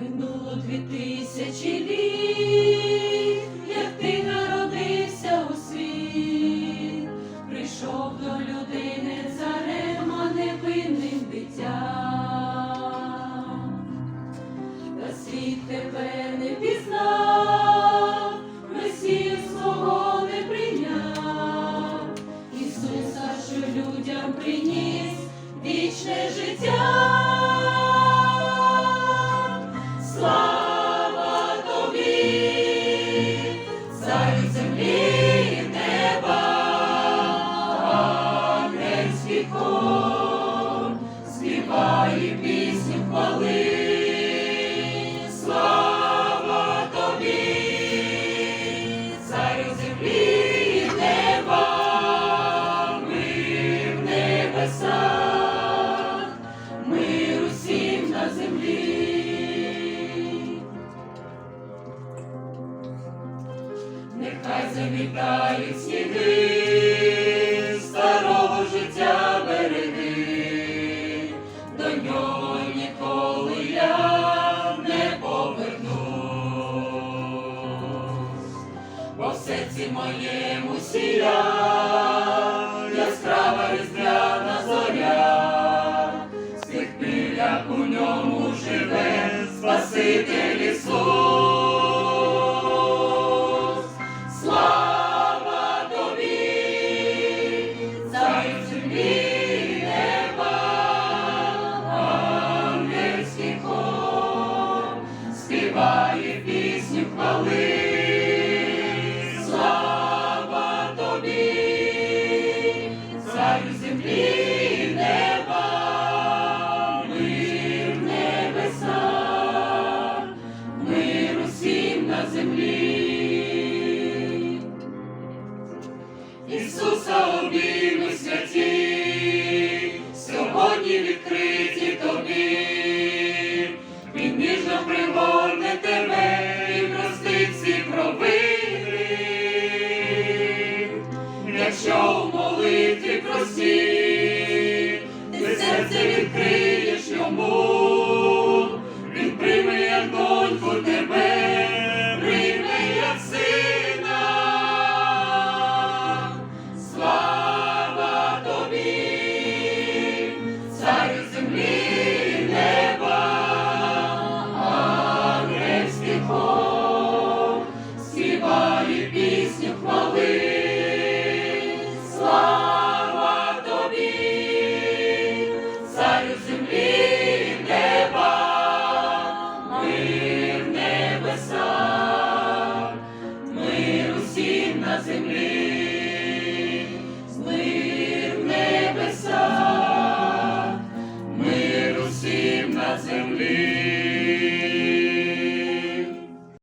минуло дві тисячі літ. Ангельський хор співає. Слава тобі, царю землі і в небесах, мир усім на землі. Нехай завітають сніги, бо в серці моєму сія яскрава різдвяна зоря, з тих у ньому живе Спаситель Ісус. Слава тобі, царю землі неба, ангельський хор співає пісню хвали. Ісуса на землі, мир в небесах, мир усім на землі.